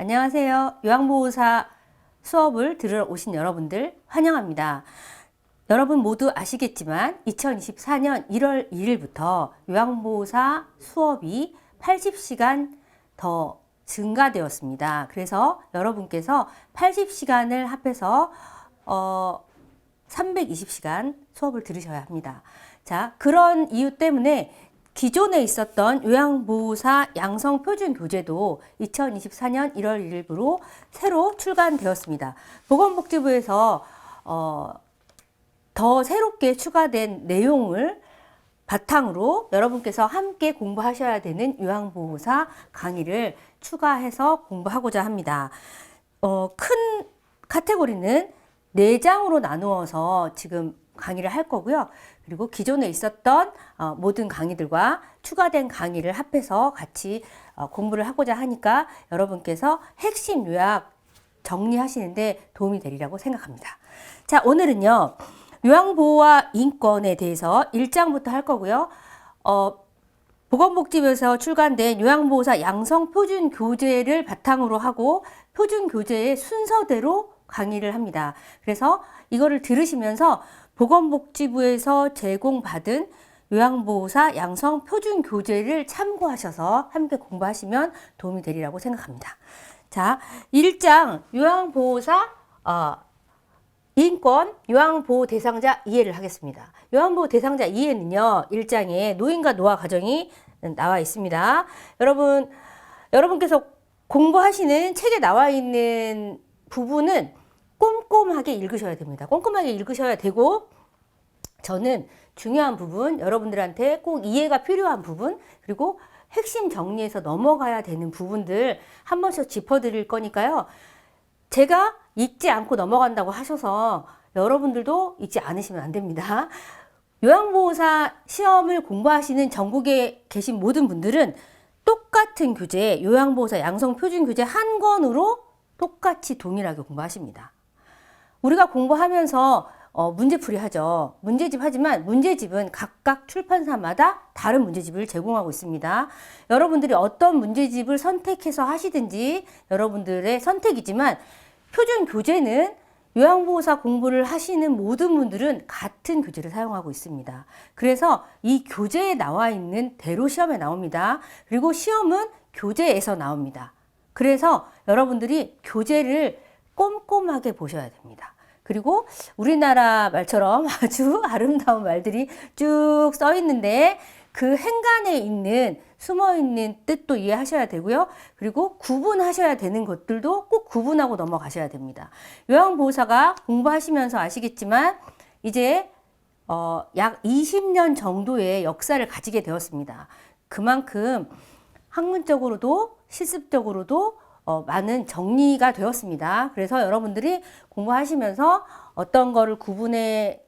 안녕하세요. 요양보호사 수업을 들으러 오신 여러분들 환영합니다. 여러분 모두 아시겠지만 2024년 1월 1일부터 요양보호사 수업이 80시간 더 증가되었습니다. 그래서 여러분께서 80시간을 합해서 어 320시간 수업을 들으셔야 합니다. 자, 그런 이유 때문에 기존에 있었던 요양보호사 양성 표준 교재도 2024년 1월 1일부로 새로 출간되었습니다. 보건복지부에서 어, 더 새롭게 추가된 내용을 바탕으로 여러분께서 함께 공부하셔야 되는 요양보호사 강의를 추가해서 공부하고자 합니다. 어, 큰 카테고리는 네 장으로 나누어서 지금 강의를 할 거고요. 그리고 기존에 있었던 어, 모든 강의들과 추가된 강의를 합해서 같이 어, 공부를 하고자 하니까 여러분께서 핵심 요약 정리하시는데 도움이 되리라고 생각합니다. 자, 오늘은요. 요양보호와 인권에 대해서 1장부터 할 거고요. 어, 보건복지부에서 출간된 요양보호사 양성표준 교재를 바탕으로 하고 표준 교재의 순서대로 강의를 합니다. 그래서 이거를 들으시면서 보건복지부에서 제공받은 요양보호사 양성 표준 교재를 참고하셔서 함께 공부하시면 도움이 되리라고 생각합니다. 자, 1장 요양보호사 어, 인권 요양보호 대상자 이해를 하겠습니다. 요양보호 대상자 이해는요, 1장에 노인과 노화 과정이 나와 있습니다. 여러분, 여러분께서 공부하시는 책에 나와 있는 부분은 꼼꼼하게 읽으셔야 됩니다. 꼼꼼하게 읽으셔야 되고, 저는 중요한 부분, 여러분들한테 꼭 이해가 필요한 부분, 그리고 핵심 정리해서 넘어가야 되는 부분들 한 번씩 짚어드릴 거니까요. 제가 읽지 않고 넘어간다고 하셔서 여러분들도 읽지 않으시면 안 됩니다. 요양보호사 시험을 공부하시는 전국에 계신 모든 분들은 똑같은 교재, 요양보호사 양성표준 교재 한 권으로 똑같이 동일하게 공부하십니다. 우리가 공부하면서 어, 문제풀이 하죠. 문제집 하지만 문제집은 각각 출판사마다 다른 문제집을 제공하고 있습니다. 여러분들이 어떤 문제집을 선택해서 하시든지 여러분들의 선택이지만 표준 교재는 요양보호사 공부를 하시는 모든 분들은 같은 교재를 사용하고 있습니다. 그래서 이 교재에 나와 있는 대로 시험에 나옵니다. 그리고 시험은 교재에서 나옵니다. 그래서 여러분들이 교재를 꼼꼼하게 보셔야 됩니다. 그리고 우리나라 말처럼 아주 아름다운 말들이 쭉 써 있는데 그 행간에 있는 숨어 있는 뜻도 이해하셔야 되고요. 그리고 구분하셔야 되는 것들도 꼭 구분하고 넘어가셔야 됩니다. 요양보호사가 공부하시면서 아시겠지만 이제 어, 약 20년 정도의 역사를 가지게 되었습니다. 그만큼 학문적으로도 실습적으로도 어, 많은 정리가 되었습니다. 그래서 여러분들이 공부하시면서 어떤 거를 구분해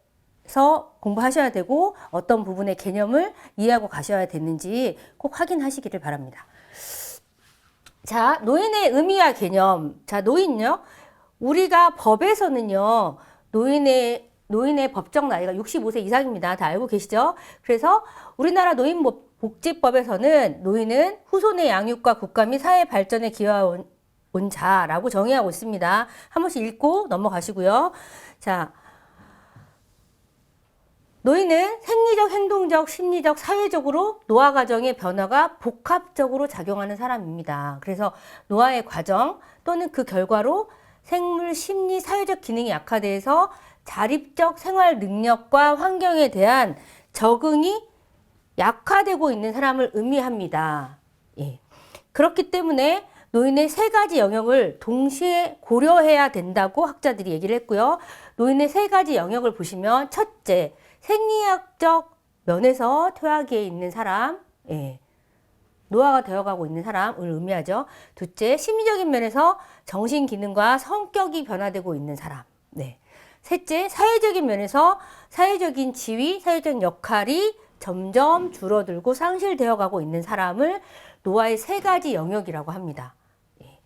서 공부하셔야 되고 어떤 부분의 개념을 이해하고 가셔야 되는지 꼭 확인하시기를 바랍니다. 자, 노인의 의미와 개념. 자, 노인요. 우리가 법에서는요, 노인의, 노인의 법정 나이가 65세 이상입니다. 다 알고 계시죠? 그래서 우리나라 노인 복지법에서는 노인은 후손의 양육과 국가 및 사회 발전에 기여한 온 자라고 정의하고 있습니다. 한 번씩 읽고 넘어가시고요. 자, 노인은 생리적, 행동적, 심리적, 사회적으로 노화 과정의 변화가 복합적으로 작용하는 사람입니다. 그래서 노화의 과정 또는 그 결과로 생물, 심리, 사회적 기능이 약화돼서 자립적 생활 능력과 환경에 대한 적응이 약화되고 있는 사람을 의미합니다. 예. 그렇기 때문에 노인의 세 가지 영역을 동시에 고려해야 된다고 학자들이 얘기를 했고요. 노인의 세 가지 영역을 보시면 첫째, 생리학적 면에서 퇴화기에 있는 사람, 예. 노화가 되어가고 있는 사람을 의미하죠. 둘째, 심리적인 면에서 정신 기능과 성격이 변화되고 있는 사람. 네. 셋째, 사회적인 면에서 사회적인 지위, 사회적 역할이 점점 줄어들고 상실되어 가고 있는 사람을 노화의 세 가지 영역이라고 합니다. 예.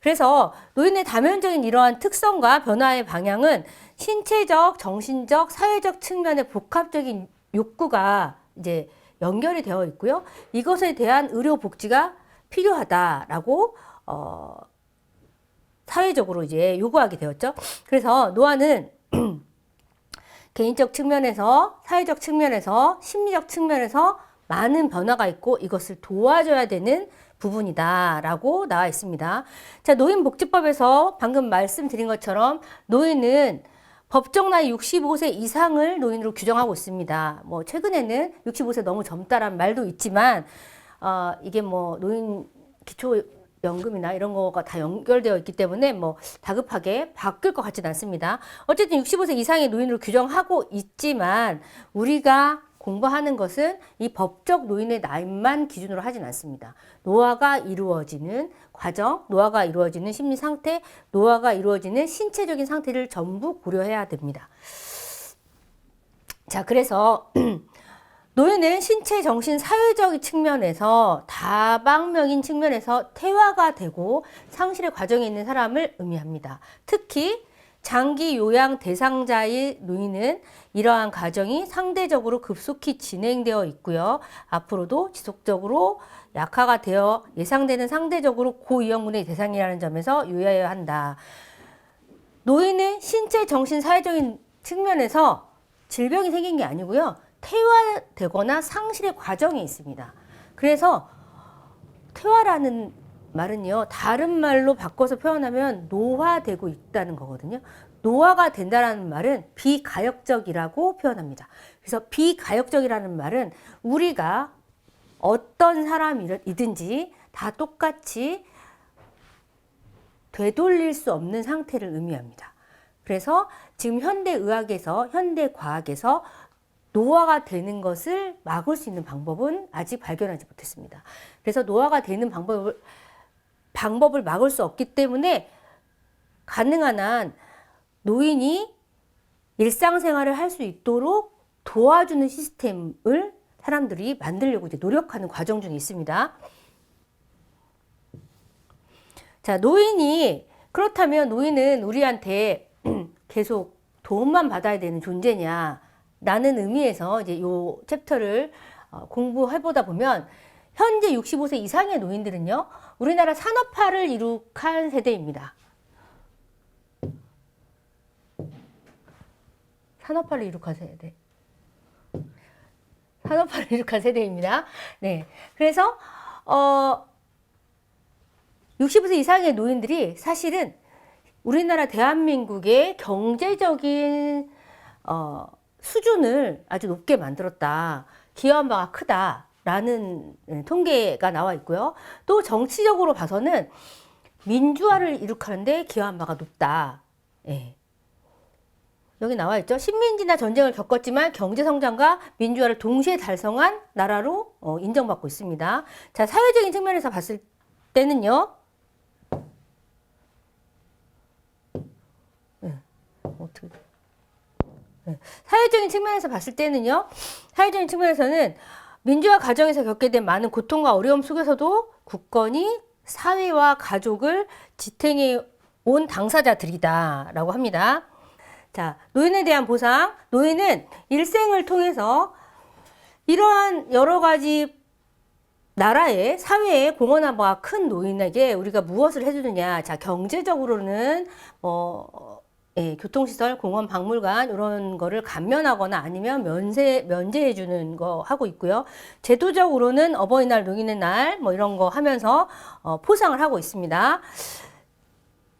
그래서 노인의 다면적인 이러한 특성과 변화의 방향은 신체적, 정신적, 사회적 측면의 복합적인 욕구가 이제 연결이 되어 있고요. 이것에 대한 의료 복지가 필요하다라고 어, 사회적으로 이제 요구하게 되었죠. 그래서 노아는 개인적 측면에서, 사회적 측면에서, 심리적 측면에서 많은 변화가 있고 이것을 도와줘야 되는 부분이다라고 나와 있습니다. 자, 노인복지법에서 방금 말씀드린 것처럼 노인은 법정 나이 65세 이상을 노인으로 규정하고 있습니다. 뭐 최근에는 65세 너무 젊다란 말도 있지만 어, 이게 뭐 노인 기초 연금이나 이런 거가 다 연결되어 있기 때문에 뭐 다급하게 바뀔 것 같지는 않습니다. 어쨌든 65세 이상의 노인으로 규정하고 있지만 우리가 공부하는 것은 이 법적 노인의 나이만 기준으로 하진 않습니다. 노화가 이루어지는 과정, 노화가 이루어지는 심리 상태, 노화가 이루어지는 신체적인 상태를 전부 고려해야 됩니다. 자, 그래서 노예는 신체, 정신, 사회적 측면에서 다방면인 측면에서 퇴화가 되고 상실의 과정에 있는 사람을 의미합니다. 특히 장기 요양 대상자의 노인은 이러한 과정이 상대적으로 급속히 진행되어 있고요. 앞으로도 지속적으로 약화가 되어 예상되는 상대적으로 고위험군의 대상이라는 점에서 유의해야 한다. 노인은 신체, 정신, 사회적인 측면에서 질병이 생긴 게 아니고요. 퇴화되거나 상실의 과정이 있습니다. 그래서 퇴화라는 말은요, 다른 말로 바꿔서 표현하면 노화되고 있다는 거거든요. 노화가 된다라는 말은 비가역적이라고 표현합니다. 그래서 비가역적이라는 말은 우리가 어떤 사람이든지 다 똑같이 되돌릴 수 없는 상태를 의미합니다. 그래서 지금 현대 의학에서 현대 과학에서 노화가 되는 것을 막을 수 있는 방법은 아직 발견하지 못했습니다. 그래서 노화가 되는 방법을 방법을 막을 수 없기 때문에 가능한 한 노인이 일상생활을 할 수 있도록 도와주는 시스템을 사람들이 만들려고 이제 노력하는 과정 중에 있습니다. 자, 노인이 그렇다면 노인은 우리한테 계속 도움만 받아야 되는 존재냐? 라는 의미에서 이제 요 챕터를 어, 공부해보다 보면 현재 65세 이상의 노인들은요, 우리나라 산업화를 이룩한 세대입니다. 산업화를 이룩한 세대. 산업화를 이룩한 세대입니다. 네. 그래서, 어, 60세 이상의 노인들이 사실은 우리나라 대한민국의 경제적인, 어, 수준을 아주 높게 만들었다. 기여한 바가 크다. 라는 예, 통계가 나와 있고요. 또 정치적으로 봐서는 민주화를 이룩하는데 기여한 바가 높다. 예. 여기 나와 있죠. 식민지나 전쟁을 겪었지만 경제 성장과 민주화를 동시에 달성한 나라로 어, 인정받고 있습니다. 자, 사회적인 측면에서 봤을 때는요. 예. 어떻게 예. 사회적인 측면에서 봤을 때는요. 사회적인 측면에서는 민주화 과정에서 겪게 된 많은 고통과 어려움 속에서도 국권이 사회와 가족을 지탱해 온 당사자들이다라고 합니다. 자, 노인에 대한 보상. 노인은 일생을 통해서 이러한 여러 가지 나라의 사회에 공헌한 바가 큰 노인에게 우리가 무엇을 해주느냐. 자, 경제적으로는 뭐 예, 교통시설, 공원, 박물관 이런 거를 감면하거나 아니면 면세 면제해 주는 거 하고 있고요. 제도적으로는 어버이날, 노인의 날 뭐 이런 거 하면서 어, 포상을 하고 있습니다.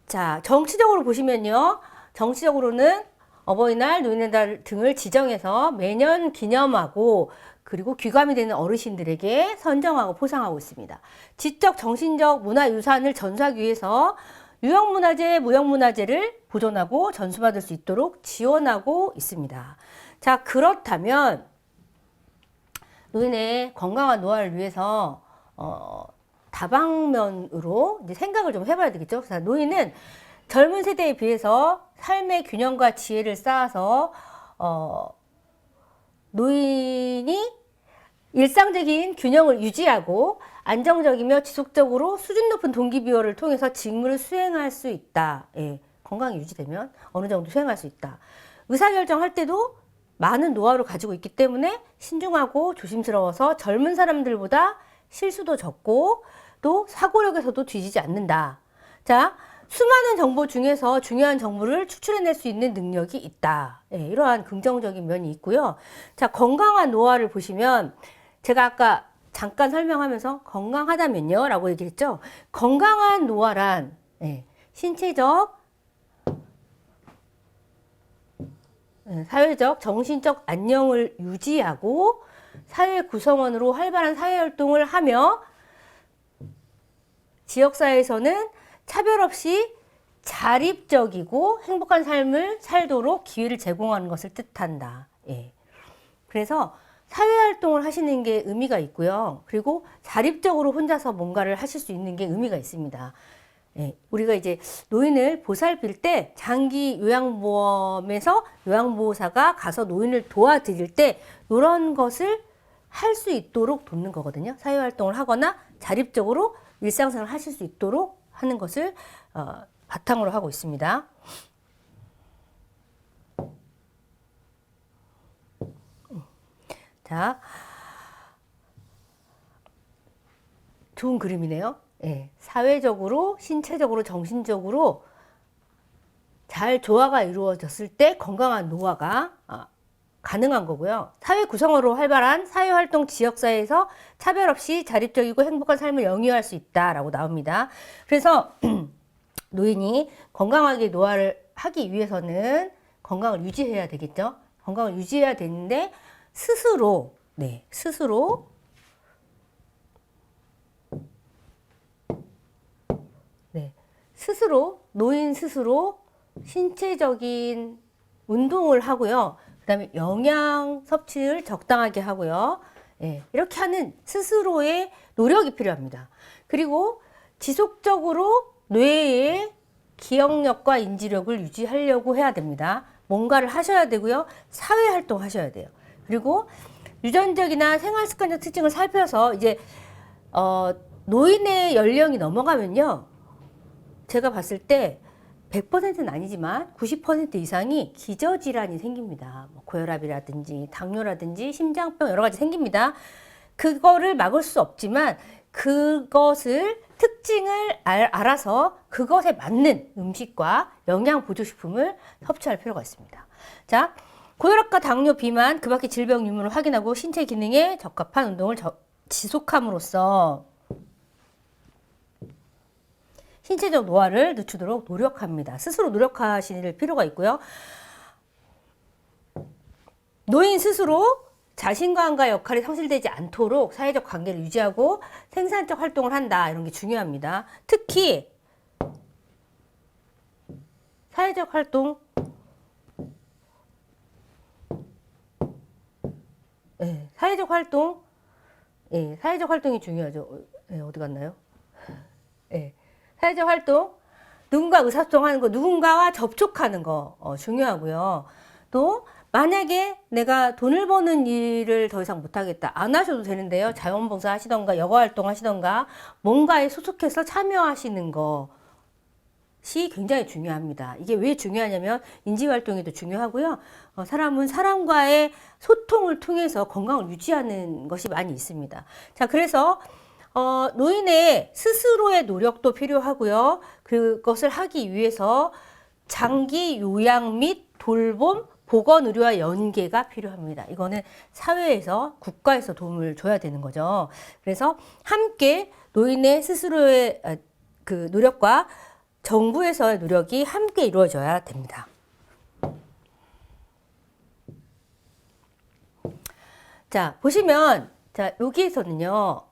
자, 정치적으로 보시면요. 정치적으로는 어버이날, 노인의 날 등을 지정해서 매년 기념하고 그리고 귀감이 되는 어르신들에게 선정하고 포상하고 있습니다. 지적, 정신적 문화 유산을 전수하기 위해서 유형문화재, 무형문화재를 보존하고 전수받을 수 있도록 지원하고 있습니다. 자, 그렇다면 노인의 건강한 노화를 위해서 어, 다방면으로 이제 생각을 좀 해봐야 되겠죠. 그래서 노인은 젊은 세대에 비해서 삶의 균형과 지혜를 쌓아서 어, 노인이 일상적인 균형을 유지하고 안정적이며 지속적으로 수준 높은 동기부여를 통해서 직무를 수행할 수 있다. 예, 건강이 유지되면 어느 정도 수행할 수 있다. 의사결정할 때도 많은 노하우를 가지고 있기 때문에 신중하고 조심스러워서 젊은 사람들보다 실수도 적고 또 사고력에서도 뒤지지 않는다. 자, 수많은 정보 중에서 중요한 정보를 추출해낼 수 있는 능력이 있다. 예, 이러한 긍정적인 면이 있고요. 자, 건강한 노화를 보시면 제가 아까 잠깐 설명하면서 건강하다면요 라고 얘기했죠. 건강한 노화란 예, 신체적, 예, 사회적, 정신적 안녕을 유지하고 사회 구성원으로 활발한 사회 활동을 하며 지역사회에서는 차별 없이 자립적이고 행복한 삶을 살도록 기회를 제공하는 것을 뜻한다. 예. 그래서 사회활동을 하시는 게 의미가 있고요. 그리고 자립적으로 혼자서 뭔가를 하실 수 있는 게 의미가 있습니다. 예, 우리가 이제 노인을 보살필 때 장기 요양보험에서 요양보호사가 가서 노인을 도와드릴 때 이런 것을 할 수 있도록 돕는 거거든요. 사회활동을 하거나 자립적으로 일상생활을 하실 수 있도록 하는 것을 어, 바탕으로 하고 있습니다. 자, 좋은 그림이네요. 예, 사회적으로, 신체적으로, 정신적으로 잘 조화가 이루어졌을 때 건강한 노화가 아, 가능한 거고요. 사회 구성으로 활발한 사회활동 지역사회에서 차별 없이 자립적이고 행복한 삶을 영위할 수 있다라고 나옵니다. 그래서 노인이 건강하게 노화를 하기 위해서는 건강을 유지해야 되겠죠. 건강을 유지해야 되는데 스스로 네 스스로 네 스스로 노인 스스로 신체적인 운동을 하고요. 그다음에 영양 섭취를 적당하게 하고요. 예, 이렇게 하는 스스로의 노력이 필요합니다. 그리고 지속적으로 뇌의 기억력과 인지력을 유지하려고 해야 됩니다. 뭔가를 하셔야 되고요. 사회 활동 하셔야 돼요. 그리고 유전적이나 생활 습관적 특징을 살펴서 이제 어, 노인의 연령이 넘어가면요. 제가 봤을 때 100%는 아니지만 90% 이상이 기저질환이 생깁니다. 뭐 고혈압이라든지 당뇨라든지 심장병 여러 가지 생깁니다. 그거를 막을 수 없지만 그것을 특징을 알, 알아서 그것에 맞는 음식과 영양 보조식품을 섭취할 필요가 있습니다. 자, 고혈압과 당뇨, 비만, 그 밖의 질병 유무를 확인하고 신체 기능에 적합한 운동을 저, 지속함으로써 신체적 노화를 늦추도록 노력합니다. 스스로 노력하실 필요가 있고요. 노인 스스로 자신감과 역할이 상실되지 않도록 사회적 관계를 유지하고 생산적 활동을 한다. 이런 게 중요합니다. 특히 사회적 활동 예, 사회적 활동 예, 사회적 활동이 중요하죠. 예, 어디 갔나요? 예. 사회적 활동, 누군가 의사소통하는 거, 누군가와 접촉하는 거 어, 중요하고요. 또 만약에 내가 돈을 버는 일을 더 이상 못하겠다. 안 하셔도 되는데요. 자원봉사 하시던가, 여가활동 하시던가, 뭔가에 소속해서 참여하시는 것 이 굉장히 중요합니다. 이게 왜 중요하냐면, 인지활동에도 중요하고요. 어, 사람은 사람과의 소통을 통해서 건강을 유지하는 것이 많이 있습니다. 자, 그래서 어, 노인의 스스로의 노력도 필요하고요. 그것을 하기 위해서 장기 요양 및 돌봄, 보건 의료와 연계가 필요합니다. 이거는 사회에서 국가에서 도움을 줘야 되는 거죠. 그래서 함께 노인의 스스로의 아, 그 노력과 정부에서의 노력이 함께 이루어져야 됩니다. 자, 보시면 자, 여기에서는요.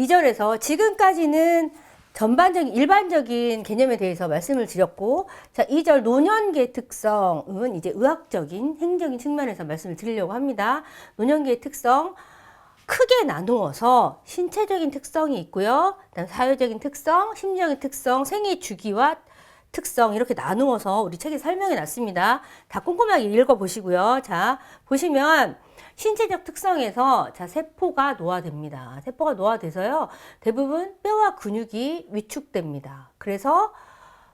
2절에서 지금까지는 전반적인 일반적인 개념에 대해서 말씀을 드렸고 자 2절 노년기의 특성은 이제 의학적인 행정인 측면에서 말씀을 드리려고 합니다. 노년기의 특성 크게 나누어서 신체적인 특성이 있고요. 그다음 사회적인 특성, 심리적인 특성, 생애 주기와 특성 이렇게 나누어서 우리 책에 설명해 놨습니다. 다 꼼꼼하게 읽어 보시고요. 자, 보시면 신체적 특성에서 자 세포가 노화됩니다. 세포가 노화돼서요. 대부분 뼈와 근육이 위축됩니다. 그래서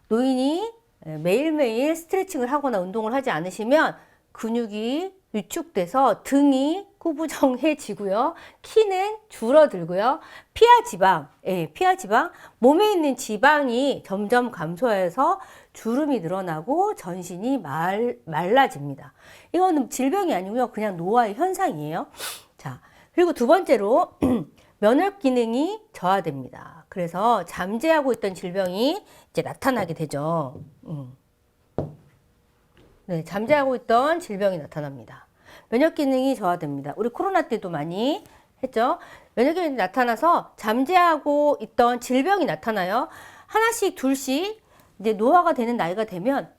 노인이 매일매일 스트레칭을 하거나 운동을 하지 않으시면 근육이 위축돼서 등이 구부정해지고요. 키는 줄어들고요. 피하 지방, 예, 피하 지방, 몸에 있는 지방이 점점 감소해서 주름이 늘어나고 전신이 말, 말라집니다. 이거는 질병이 아니고요. 그냥 노화의 현상이에요. 자, 그리고 두 번째로 면역 기능이 저하됩니다. 그래서 잠재하고 있던 질병이 이제 나타나게 되죠. 음. 네, 잠재하고 있던 질병이 나타납니다. 면역 기능이 저하됩니다. 우리 코로나 때도 많이 했죠. 면역 기능이 나타나서 잠재하고 있던 질병이 나타나요. 하나씩 둘씩 이제 노화가 되는 나이가 되면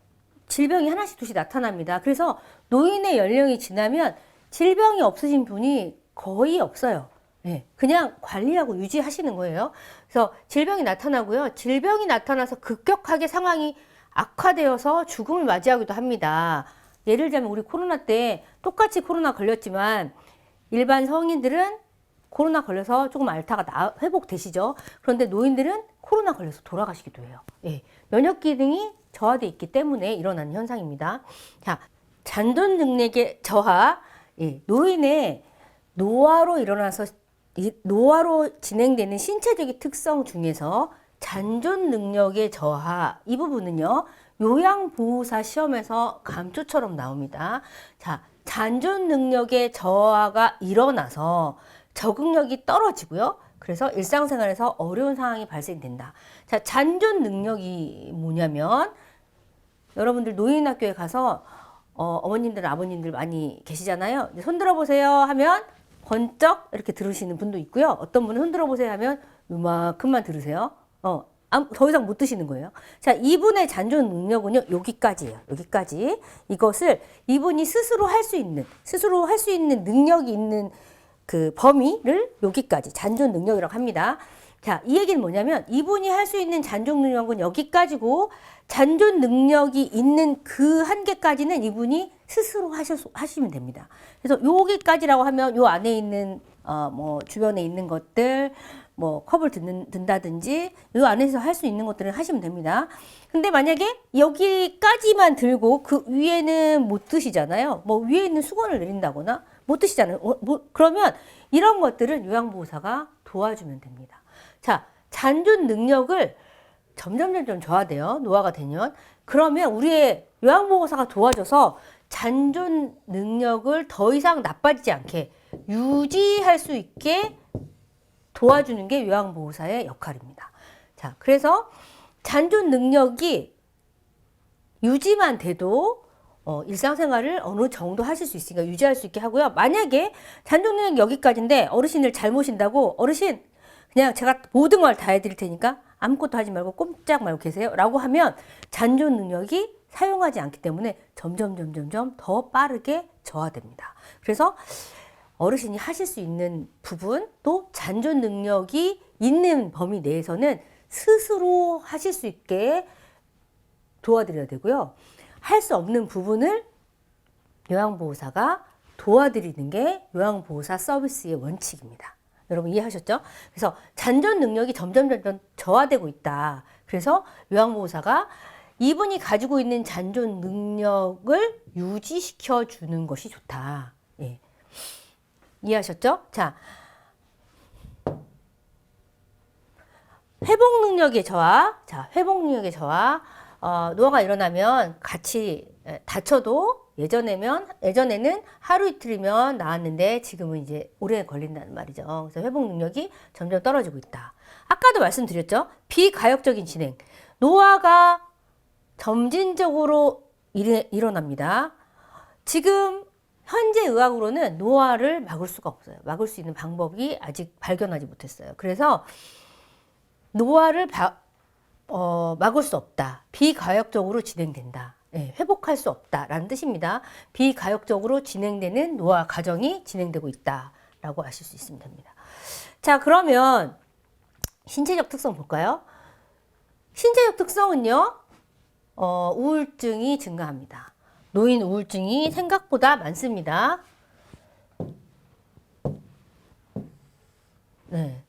질병이 하나씩 둘씩 나타납니다. 그래서 노인의 연령이 지나면 질병이 없으신 분이 거의 없어요. 네, 그냥 관리하고 유지하시는 거예요. 그래서 질병이 나타나고요. 질병이 나타나서 급격하게 상황이 악화되어서 죽음을 맞이하기도 합니다. 예를 들자면 우리 코로나 때 똑같이 코로나 걸렸지만 일반 성인들은 코로나 걸려서 조금 앓다가 나, 회복되시죠. 그런데 노인들은 코로나 걸려서 돌아가시기도 해요. 예, 면역 기능이 저하돼 있기 때문에 일어나는 현상입니다. 자, 잔존 능력의 저하, 예, 노인의 노화로 일어나서 이 노화로 진행되는 신체적인 특성 중에서 잔존 능력의 저하 이 부분은요 요양보호사 시험에서 감초처럼 나옵니다. 자, 잔존 능력의 저하가 일어나서 적응력이 떨어지고요. 그래서 일상생활에서 어려운 상황이 발생된다. 자, 잔존 능력이 뭐냐면 여러분들 노인학교에 가서 어, 어머님들, 아버님들 많이 계시잖아요. 손 들어보세요 하면 번쩍 이렇게 들으시는 분도 있고요. 어떤 분은 손 들어 보세요 하면 요만큼만 들으세요. 어, 더 이상 못 드시는 거예요. 자, 이분의 잔존 능력은요, 여기까지예요. 여기까지. 이것을 이분이 스스로 할 수 있는, 스스로 할 수 있는 능력이 있는 그 범위를 여기까지 잔존 능력이라고 합니다. 자, 이 얘기는 뭐냐면 이분이 할 수 있는 잔존 능력은 여기까지고 잔존 능력이 있는 그 한계까지는 이분이 스스로 하셔, 하시면 됩니다. 그래서 여기까지라고 하면 요 안에 있는 어, 뭐 주변에 있는 것들 뭐 컵을 듣는, 든다든지 이 안에서 할 수 있는 것들을 하시면 됩니다. 근데 만약에 여기까지만 들고 그 위에는 못 드시잖아요. 뭐 위에 있는 수건을 내린다거나 못 드시잖아요. 어, 뭐, 그러면 이런 것들은 요양보호사가 도와주면 됩니다. 자, 잔존 능력을 점점 점점 저하돼요. 노화가 되면. 그러면 우리의 요양보호사가 도와줘서 잔존 능력을 더 이상 나빠지지 않게 유지할 수 있게 도와주는 게 요양보호사의 역할입니다. 자, 그래서 잔존 능력이 유지만 돼도 어, 일상생활을 어느 정도 하실 수 있으니까 유지할 수 있게 하고요. 만약에 잔존 능력 여기까지인데 어르신을 잘 모신다고 어르신 그냥 제가 모든 걸 다 해드릴 테니까 아무것도 하지 말고 꼼짝 말고 계세요. 라고 하면 잔존 능력이 사용하지 않기 때문에 점점 점점점 더 빠르게 저하됩니다. 그래서 어르신이 하실 수 있는 부분 또 잔존 능력이 있는 범위 내에서는 스스로 하실 수 있게 도와드려야 되고요. 할 수 없는 부분을 요양보호사가 도와드리는 게 요양보호사 서비스의 원칙입니다. 여러분 이해하셨죠? 그래서 잔존 능력이 점점 점점 저하되고 있다. 그래서 요양보호사가 이분이 가지고 있는 잔존 능력을 유지시켜 주는 것이 좋다. 예. 이해하셨죠? 자, 회복 능력의 저하. 자, 회복 능력의 저하. 어, 노화가 일어나면 같이 에, 다쳐도 예전에면 예전에는 하루 이틀이면 나았는데 지금은 이제 오래 걸린다는 말이죠. 그래서 회복 능력이 점점 떨어지고 있다. 아까도 말씀드렸죠. 비가역적인 진행. 노화가 점진적으로 일, 일어납니다. 지금 현재 의학으로는 노화를 막을 수가 없어요. 막을 수 있는 방법이 아직 발견하지 못했어요. 그래서 노화를 바- 어, 막을 수 없다. 비가역적으로 진행된다. 예, 회복할 수 없다라는 뜻입니다. 비가역적으로 진행되는 노화 과정이 진행되고 있다라고 아실 수 있으면 됩니다. 자, 그러면 신체적 특성 볼까요? 신체적 특성은요, 어, 우울증이 증가합니다. 노인 우울증이 생각보다 많습니다. 네.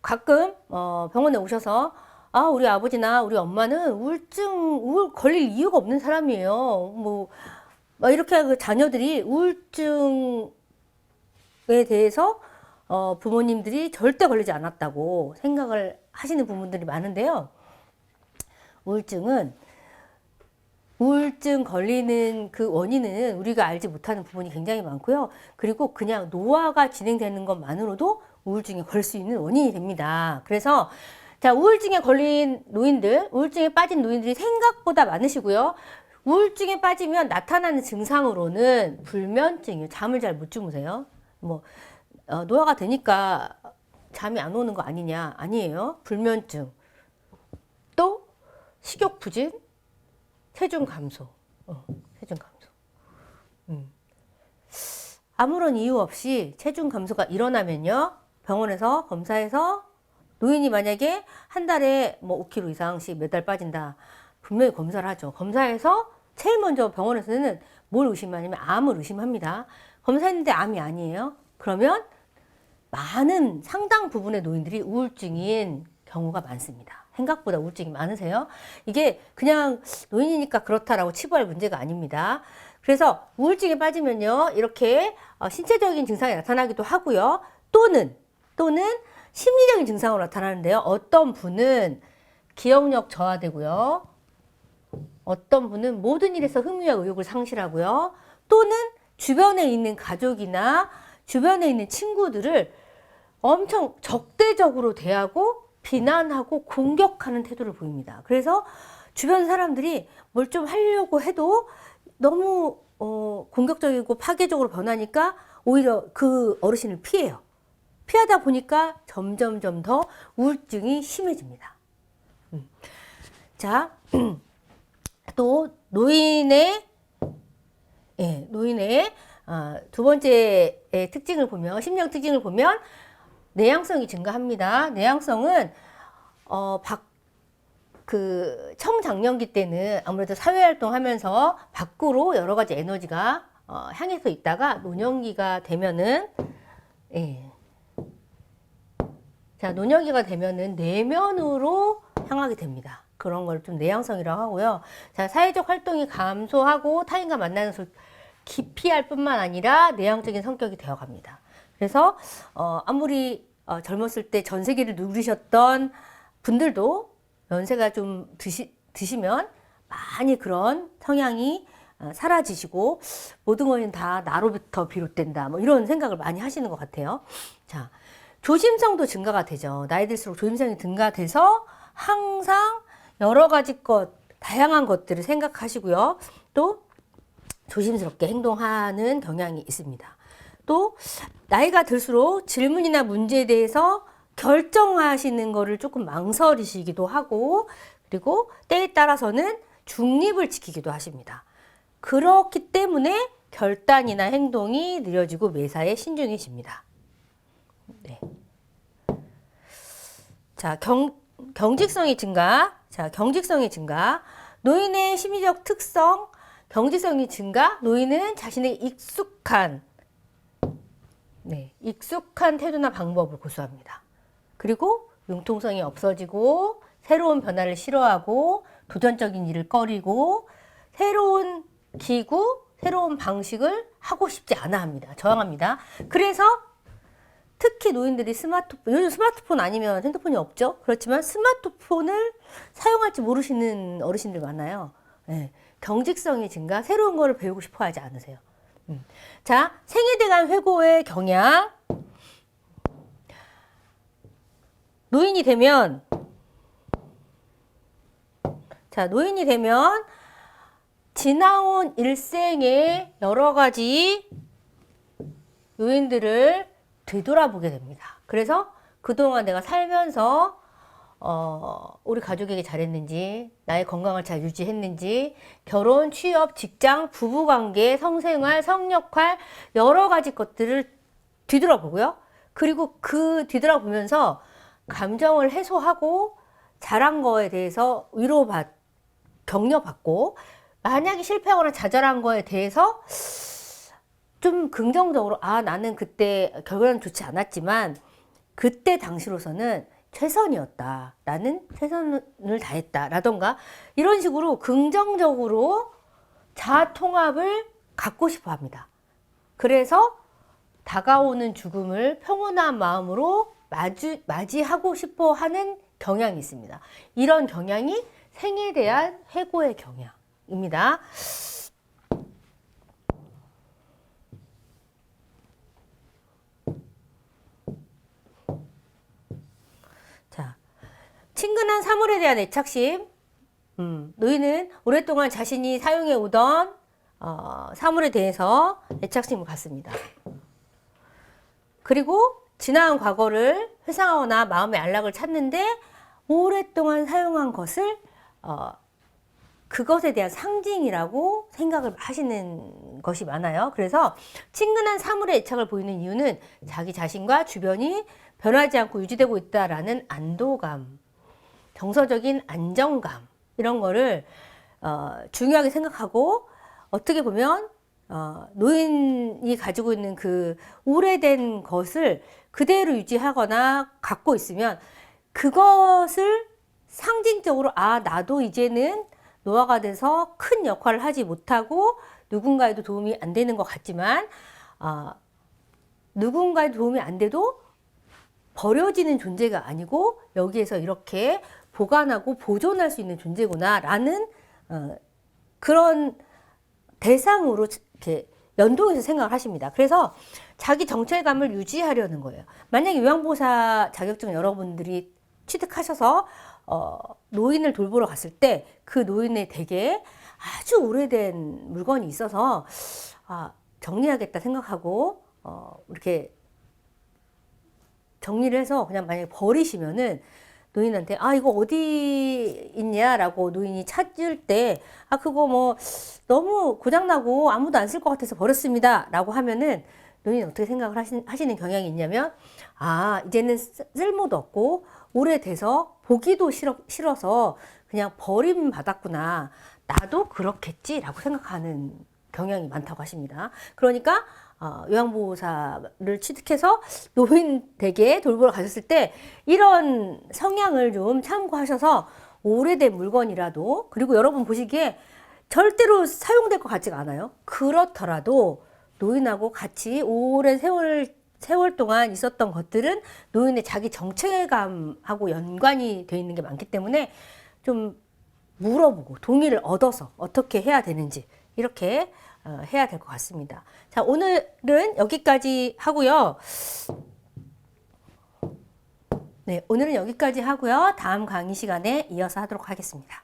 가끔 어, 병원에 오셔서 아 우리 아버지나 우리 엄마는 우울증 우울 걸릴 이유가 없는 사람이에요. 뭐막 이렇게 그 자녀들이 우울증 대해서 어, 부모님들이 절대 걸리지 않았다고 생각을 하시는 부분들이 많은데요. 우울증은 우울증 걸리는 그 원인은 우리가 알지 못하는 부분이 굉장히 많고요. 그리고 그냥 노화가 진행되는 것만으로도 우울증에 걸릴 수 있는 원인이 됩니다. 그래서 자, 우울증에 걸린 노인들, 우울증에 빠진 노인들이 생각보다 많으시고요. 우울증에 빠지면 나타나는 증상으로는 불면증이요. 잠을 잘 못 주무세요. 뭐 어, 노화가 되니까 잠이 안 오는 거 아니냐? 아니에요. 불면증. 또 식욕 부진, 체중 감소. 어, 체중 감소. 음. 아무런 이유 없이 체중 감소가 일어나면요. 병원에서 검사해서 노인이 만약에 한 달에 뭐 5kg 이상씩 몇달 빠진다. 분명히 검사를 하죠. 검사해서 제일 먼저 병원에서는 뭘 의심하냐면 암을 의심합니다. 검사했는데 암이 아니에요. 그러면 많은 상당 부분의 노인들이 우울증인 경우가 많습니다. 생각보다 우울증이 많으세요. 이게 그냥 노인이니까 그렇다라고 치부할 문제가 아닙니다. 그래서 우울증에 빠지면요, 이렇게 어, 신체적인 증상이 나타나기도 하고요. 또는, 또는 심리적인 증상으로 나타나는데요. 어떤 분은 기억력 저하되고요. 어떤 분은 모든 일에서 흥미와 의욕을 상실하고요. 또는 주변에 있는 가족이나 주변에 있는 친구들을 엄청 적대적으로 대하고 비난하고 공격하는 태도를 보입니다. 그래서 주변 사람들이 뭘 좀 하려고 해도 너무 어, 공격적이고 파괴적으로 변하니까 오히려 그 어르신을 피해요. 피하다 보니까 점점점 더 우울증이 심해집니다. 음. 자, 또 노인의 예, 노인의 아, 두 번째의 특징을 보면 심리적 특징을 보면 내향성이 증가합니다. 내향성은 어, 박, 그 청장년기 때는 아무래도 사회활동 하면서 밖으로 여러 가지 에너지가 어, 향해서 있다가 노년기가 되면은 예. 자 노년기가 되면은 내면으로 향하게 됩니다. 그런 걸 좀 내향성이라고 하고요. 자 사회적 활동이 감소하고 타인과 만나는 걸 기피할 뿐만 아니라 내향적인 성격이 되어갑니다. 그래서 어, 아무리 어, 젊었을 때 전 세계를 누리셨던 분들도 연세가 좀 드시, 드시면 많이 그런 성향이 어, 사라지시고 모든 것은 다 나로부터 비롯된다. 뭐 이런 생각을 많이 하시는 것 같아요. 자, 조심성도 증가가 되죠. 나이 들수록 조심성이 증가돼서 항상 여러 가지 것, 다양한 것들을 생각하시고요. 또 조심스럽게 행동하는 경향이 있습니다. 또 나이가 들수록 질문이나 문제에 대해서 결정하시는 거를 조금 망설이시기도 하고 그리고 때에 따라서는 중립을 지키기도 하십니다. 그렇기 때문에 결단이나 행동이 느려지고 매사에 신중해집니다. 네. 자, 경, 경직성이 증가. 자, 경직성이 증가. 노인의 심리적 특성, 경직성이 증가. 노인은 자신의 익숙한 네, 익숙한 태도나 방법을 고수합니다. 그리고 융통성이 없어지고 새로운 변화를 싫어하고 도전적인 일을 꺼리고 새로운 기구, 새로운 방식을 하고 싶지 않아 합니다. 저항합니다. 그래서 특히 노인들이 스마트폰, 요즘 스마트폰 아니면 핸드폰이 없죠? 그렇지만 스마트폰을 사용할지 모르시는 어르신들 많아요. 네, 경직성이 증가, 새로운 거를 배우고 싶어 하지 않으세요. 음. 자, 생애대 간 회고의 경향. 노인이 되면, 자, 노인이 되면, 지나온 일생의 여러 가지 요인들을 되돌아보게 됩니다. 그래서 그동안 내가 살면서 어, 우리 가족에게 잘했는지, 나의 건강을 잘 유지했는지, 결혼, 취업, 직장, 부부관계, 성생활, 성역할, 여러 가지 것들을 뒤돌아보고요. 그리고 그 뒤돌아보면서 감정을 해소하고 잘한 거에 대해서 위로받, 격려받고, 만약에 실패하거나 좌절한 거에 대해서 좀 긍정적으로, 아, 나는 그때 결과는 좋지 않았지만, 그때 당시로서는 최선이었다라는 최선을 다했다 라던가 이런 식으로 긍정적으로 자아 통합을 갖고 싶어 합니다. 그래서 다가오는 죽음을 평온한 마음으로 마주, 맞이하고 싶어 하는 경향이 있습니다. 이런 경향이 생에 대한 회고의 경향입니다. 자, 친근한 사물에 대한 애착심. 음, 노인은 오랫동안 자신이 사용해 오던 어, 사물에 대해서 애착심을 갖습니다. 그리고 지나간 과거를 회상하거나 마음의 안락을 찾는데 오랫동안 사용한 것을 어, 그것에 대한 상징이라고 생각을 하시는 것이 많아요. 그래서 친근한 사물의 애착을 보이는 이유는 자기 자신과 주변이 변하지 않고 유지되고 있다라는 안도감, 정서적인 안정감 이런 거를 어, 중요하게 생각하고 어떻게 보면 어, 노인이 가지고 있는 그 오래된 것을 그대로 유지하거나 갖고 있으면 그것을 상징적으로 아 나도 이제는 노화가 돼서 큰 역할을 하지 못하고 누군가에도 도움이 안 되는 것 같지만 아, 누군가에 도움이 안 돼도 버려지는 존재가 아니고 여기에서 이렇게 보관하고 보존할 수 있는 존재구나라는 어, 그런 대상으로 이렇게 연동해서 생각을 하십니다. 그래서 자기 정체감을 유지하려는 거예요. 만약에 요양보호사 자격증 여러분들이 취득하셔서 어, 노인을 돌보러 갔을 때 그 노인의 댁에 아주 오래된 물건이 있어서 아, 정리하겠다 생각하고 어, 이렇게 정리를 해서 그냥 만약에 버리시면은 노인한테 아 이거 어디 있냐라고 노인이 찾을 때 아 그거 뭐 너무 고장나고 아무도 안 쓸 것 같아서 버렸습니다라고 하면은 노인은 어떻게 생각을 하시, 하시는 경향이 있냐면 아 이제는 쓰- 쓸모도 없고 오래돼서 보기도 싫어, 싫어서 그냥 버림 받았구나. 나도 그렇겠지라고 생각하는 경향이 많다고 하십니다. 그러니까 어, 요양보호사를 취득해서 노인 댁에 돌보러 가셨을 때 이런 성향을 좀 참고하셔서 오래된 물건이라도 그리고 여러분 보시기에 절대로 사용될 것 같지가 않아요. 그렇더라도 노인하고 같이 오랜 세월 세월 동안 있었던 것들은 노인의 자기 정체감하고 연관이 되어 있는 게 많기 때문에 좀 물어보고 동의를 얻어서 어떻게 해야 되는지 이렇게 어, 해야 될 것 같습니다. 자, 오늘은 여기까지 하고요. 네, 오늘은 여기까지 하고요. 다음 강의 시간에 이어서 하도록 하겠습니다.